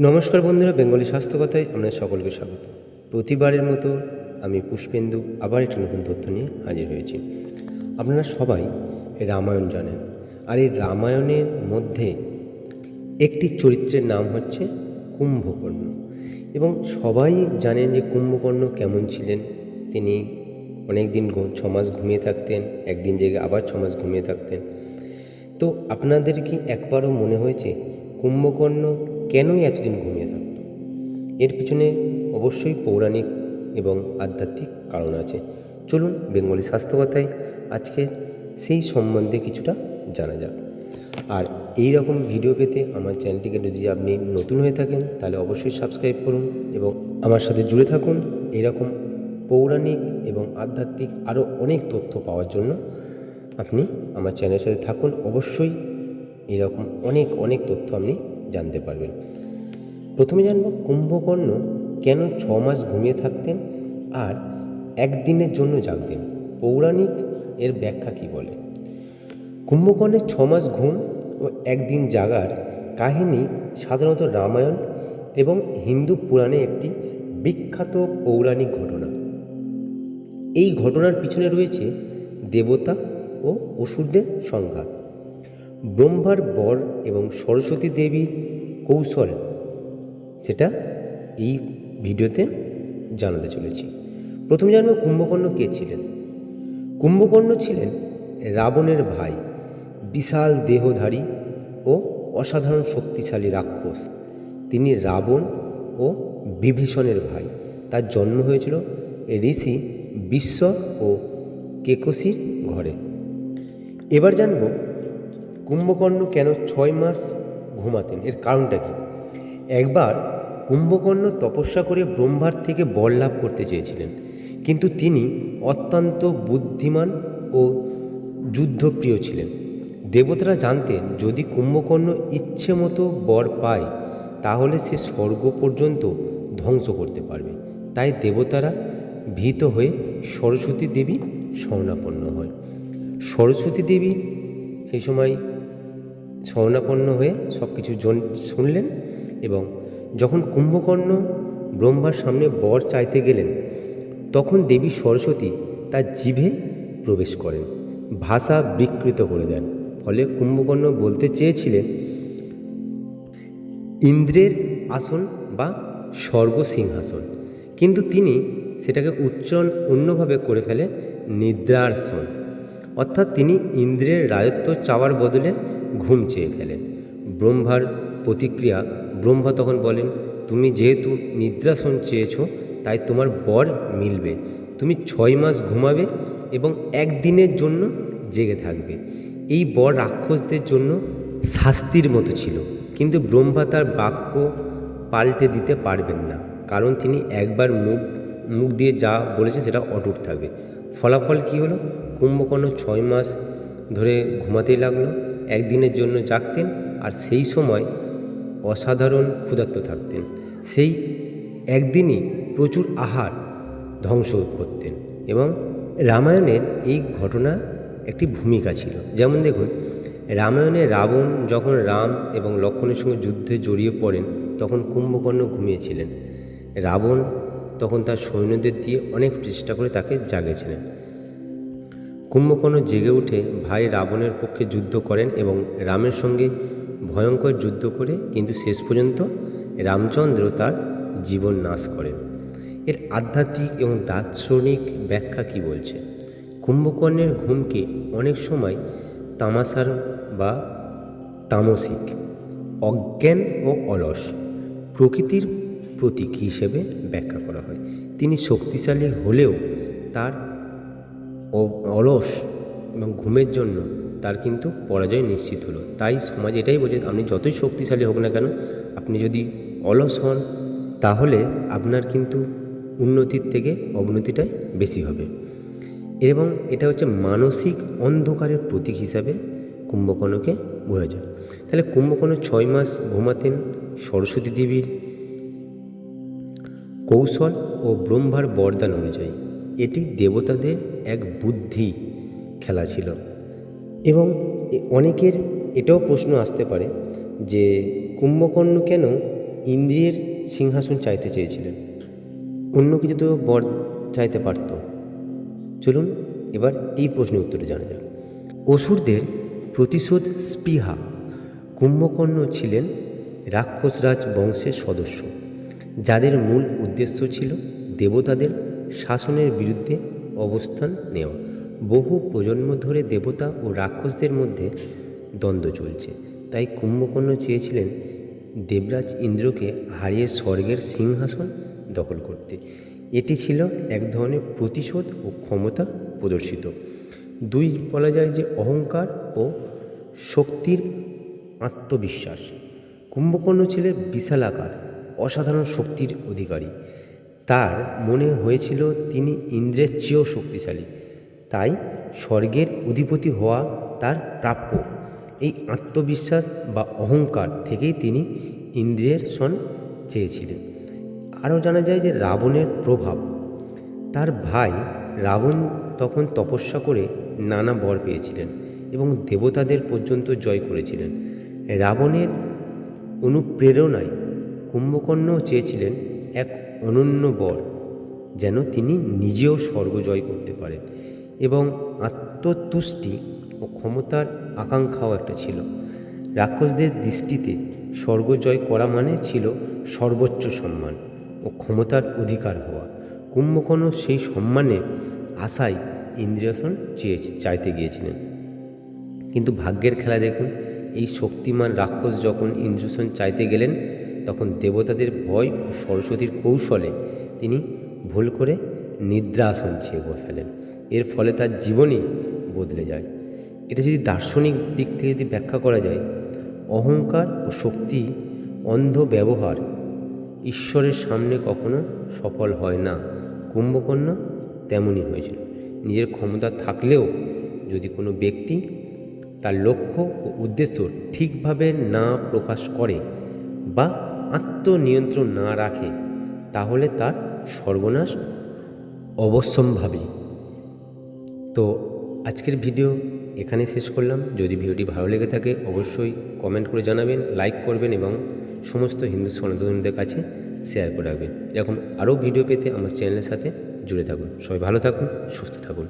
নমস্কার বন্ধুরা, বেঙ্গলি স্বাস্থ্য কথায় আপনাদের সকলকে স্বাগত। প্রতিবারের মতো আমি পুষ্পেন্দু আবার একটি নতুন তথ্য নিয়ে হাজির হয়েছি। আপনারা সবাই রামায়ণ জানেন। আর এই রামায়ণের মধ্যে একটি চরিত্রের নাম হচ্ছে কুম্ভকর্ণ। এবং সবাই জানেন যে কুম্ভকর্ণ কেমন ছিলেন। তিনি অনেক দিন ঘু- ছ মাস ঘুমিয়ে থাকতেন, একদিন জেগে আবার ছমাস ঘুমিয়ে থাকতেন। তো আপনাদের কি একবারও মনে হয়েছে কুম্ভকর্ণ কেনই এতদিন ঘুমিয়ে থাকত? এর পিছনে অবশ্যই পৌরাণিক এবং আধ্যাত্মিক কারণ আছে। চলুন বেঙ্গলি স্বাস্থ্যকথায় আজকে সেই সম্বন্ধে কিছুটা জানা যাক। আর এই রকম ভিডিও পেতে আমার চ্যানেলটিকে যদি আপনি নতুন হয়ে থাকেন, তাহলে অবশ্যই সাবস্ক্রাইব করুন এবং আমার সাথে জুড়ে থাকুন এরকম পৌরাণিক এবং আধ্যাত্মিক আরও অনেক তথ্য পাওয়ার জন্য। আপনি আমার চ্যানেলের সাথে থাকুন। অবশ্যই এরকম অনেক অনেক তথ্য আপনি জানতে পারবেন। প্রথমে জানব কুম্ভকর্ণ কেন ছ মাস ঘুমিয়ে থাকতেন আর একদিনের জন্য জাগতেন? পৌরাণিক এর ব্যাখ্যা কি বলে? কুম্ভকর্ণের ছ মাস ঘুম ও একদিন জাগার কাহিনী সাধারণত রামায়ণ এবং হিন্দু পুরাণে একটি বিখ্যাত পৌরাণিক ঘটনা। এই ঘটনার পিছনে রয়েছে দেবতা ও অসুরদের সংঘাত। ব্রহ্মার বর এবং সরস্বতী দেবীর কৌশল সেটা এই ভিডিওতে জানাতে চলেছি। প্রথমে জানব কুম্ভকর্ণ কে ছিলেন? কুম্ভকর্ণ ছিলেন রাবণের ভাই, বিশাল দেহধারী ও অসাধারণ শক্তিশালী রাক্ষস। তিনি রাবণ ও বিভীষণের ভাই। তার জন্ম হয়েছিল ঋষি বিশ্ব ও কেকসির ঘরে। এবার জানব কুম্ভকর্ণ কেন ছয় মাস ঘুমাতেন? এর কারণটা কি? একবার কুম্ভকর্ণ তপস্যা করে ব্রহ্মার থেকে বর লাভ করতে চেয়েছিলেন। কিন্তু তিনি অত্যন্ত বুদ্ধিমান ও যুদ্ধপ্রিয় ছিলেন। দেবতারা জানতেন, যদি কুম্ভকর্ণ ইচ্ছে মতো বর পায়, তাহলে সে স্বর্গ পর্যন্ত ধ্বংস করতে পারবে। তাই দেবতারা ভীত হয়ে সরস্বতী দেবী শরণাপন্ন হয়। সরস্বতী দেবী সেই সময় শরণাপন্ন হয়ে সব কিছু শুনলেন এবং যখন কুম্ভকর্ণ ব্রহ্মার সামনে বর চাইতে গেলেন, তখন দেবী সরস্বতী তার জিভে প্রবেশ করেন, ভাষা বিকৃত করে দেন। ফলে কুম্ভকর্ণ বলতে চেয়েছিলেন, ইন্দ্রের আসন বা স্বর্গ সিংহাসন কিন্তু তিনি সেটাকে উচ্চারণ অন্যভাবে করে ফেলেন, নিদ্রাসন। অর্থাৎ তিনি ইন্দ্রের রাজত্ব চাওয়ার বদলে ঘুম চেয়ে ফেলেন। ব্রহ্মার প্রতিক্রিয়া, ব্রহ্মা তখন বলেন, তুমি যেহেতু নিদ্রাসন চেয়েছো, তাই তোমার বর মিলবে। তুমি ছয় মাস ঘুমাবে এবং একদিনের জন্য জেগে থাকবে। এই বর রাক্ষসদের জন্য শাস্তির মতো ছিল। কিন্তু ব্রহ্মা তার বাক্য পাল্টে দিতে পারবেন না। কারণ তিনি একবার মুখ মুখ দিয়ে যা বলেছে সেটা অটুট থাকবে। ফলাফল কি হলো? কুম্ভকর্ণ ছয় মাস ধরে ঘুমাতেই লাগল। একদিনের জন্য জাগতেন আর সেই সময় অসাধারণ ক্ষুধার্ত থাকতেন। সেই একদিনই প্রচুর আহার ধ্বংস করতেন এবং রামায়ণের এই ঘটনা একটি ভূমিকা ছিল। যেমন দেখুন, রামায়ণে রাবণ যখন রাম এবং লক্ষ্মণের সঙ্গে যুদ্ধে জড়িয়ে পড়েন, তখন কুম্ভকর্ণ ঘুমিয়েছিলেন। রাবণ তখন তার সৈন্যদের দিয়ে অনেক চেষ্টা করে তাকে জাগিয়েছিলেন কুম্ভকর্ণ জেগে উঠে ভাই রাবণের পক্ষে যুদ্ধ করেন এবং রামের সঙ্গে ভয়ঙ্কর যুদ্ধ করে কিন্তু শেষ পর্যন্ত রামচন্দ্র তার জীবন নাশ করেন। এর আধ্যাত্মিক এবং দার্শনিক ব্যাখ্যা কি বলছে? কুম্ভকর্ণের ঘুমকে অনেক সময় তামাশার বা তামসিক, অজ্ঞান ও অলস প্রকৃতির প্রতীক হিসেবে ব্যাখ্যা করা হয়। তিনি শক্তিশালী হলেও তার অলস এবং ঘুমের জন্য তার কিন্তু পরাজয় নিশ্চিত হলো। তাই সমাজ এটাই বোঝে, আপনি যতই শক্তিশালী হোক না কেন, আপনি যদি অলস হন, তাহলে আপনার কিন্তু উন্নতির থেকে অবনতিটাই বেশি হবে। এবং এটা হচ্ছে মানসিক অন্ধকারের প্রতীক হিসাবে কুম্ভকর্ণকে বোঝা যায়। তাহলে কুম্ভকর্ণ ছয় মাস ঘুমাতেন সরস্বতী দেবীর কৌশল ও ব্রহ্মার বরদান অনুযায়ী। এটি দেবতাদের এক বুদ্ধি খেলা ছিল। এবং অনেকের এটাও প্রশ্ন আসতে পারে যে কুম্ভকর্ণ কেন ইন্দ্রিয়ের সিংহাসন চাইতে চেয়েছিলেন? অন্য কিছু তো বর চাইতে পারত। চলুন এবার এই প্রশ্নের উত্তরে জানা যাক। অসুরদের প্রতিশোধ স্পৃহা। কুম্ভকর্ণ ছিলেন রাক্ষসরাজ বংশের সদস্য। যাদের মূল উদ্দেশ্য ছিল দেবতাদের শাসনের বিরুদ্ধে অবস্থান নেওয়া। বহু প্রজন্ম ধরে দেবতা ও রাক্ষসদের মধ্যে দ্বন্দ্ব চলছে। তাই কুম্ভকর্ণ চেয়েছিলেন দেবরাজ ইন্দ্রকে হারিয়ে স্বর্গের সিংহাসন দখল করতে। এটি ছিল এক ধরনের প্রতিশোধ ও ক্ষমতা প্রদর্শিত। দুই বলা যায় যে অহংকার ও শক্তির আত্মবিশ্বাস। কুম্ভকর্ণ ছিলেন বিশালাকার, অসাধারণ শক্তির অধিকারী। তার মনে হয়েছিল তিনি ইন্দ্রের চেয়েও শক্তিশালী। তাই স্বর্গের অধিপতি হওয়া তার প্রাপ্য। এই আত্মবিশ্বাস বা অহংকার থেকেই তিনি ইন্দ্রিয়ের সন চেয়েছিলেন। আরও জানা যায় যে রাবণের প্রভাব। তার ভাই রাবণ তখন তপস্যা করে নানা বর পেয়েছিলেন এবং দেবতাদের পর্যন্ত জয় করেছিলেন। রাবণের অনুপ্রেরণায় কুম্ভকর্ণও চেয়েছিলেন এক অনন্য বর, যেন তিনি নিজেও স্বর্গ জয় করতে পারেন এবং আত্মতুষ্টি ও ক্ষমতার আকাঙ্ক্ষাও একটা ছিল। রাক্ষসদের দৃষ্টিতে স্বর্গ জয় করা মানে ছিল সর্বোচ্চ সম্মান ও ক্ষমতার অধিকার হওয়া। কুম্ভকর্ণ সেই সম্মানের আশায় ইন্দ্রিয়সন চেয়ে চাইতে গিয়েছিলেন। কিন্তু ভাগ্যের খেলা দেখুন, এই শক্তিমান রাক্ষস যখন ইন্দ্রসন চাইতে গেলেন তখন দেবতাদের ভয় ও সরস্বতীর কৌশলে তিনি ভুল করে নিদ্রা আসন চেয়ে ফেলেন। এর ফলে তার জীবনই বদলে যায়। এটা যদি দার্শনিক দিক থেকে যদি ব্যাখ্যা করা যায়, অহংকার ও শক্তি অন্ধ ব্যবহার ঈশ্বরের সামনে কখনো সফল হয় না। কুম্ভকর্ণ তেমনই হয়েছিল। নিজের ক্ষমতা থাকলেও যদি কোনো ব্যক্তি তার লক্ষ্য ও উদ্দেশ্য ঠিকভাবে না প্রকাশ করে বা আত্মনিয়ন্ত্রণ না রাখে, তাহলে তার সর্বনাশ অবশ্যম্ভাবী। তো আজকের ভিডিও এখানে শেষ করলাম। যদি ভিডিওটি ভালো লেগে থাকে, অবশ্যই কমেন্ট করে জানাবেন লাইক করবেন এবং সমস্ত হিন্দু সনাতনীদের কাছে শেয়ার করে রাখবেন। এরকম আরও ভিডিও পেতে আমার চ্যানেলের সাথে জুড়ে থাকুন। সবাই ভালো থাকুন, সুস্থ থাকুন।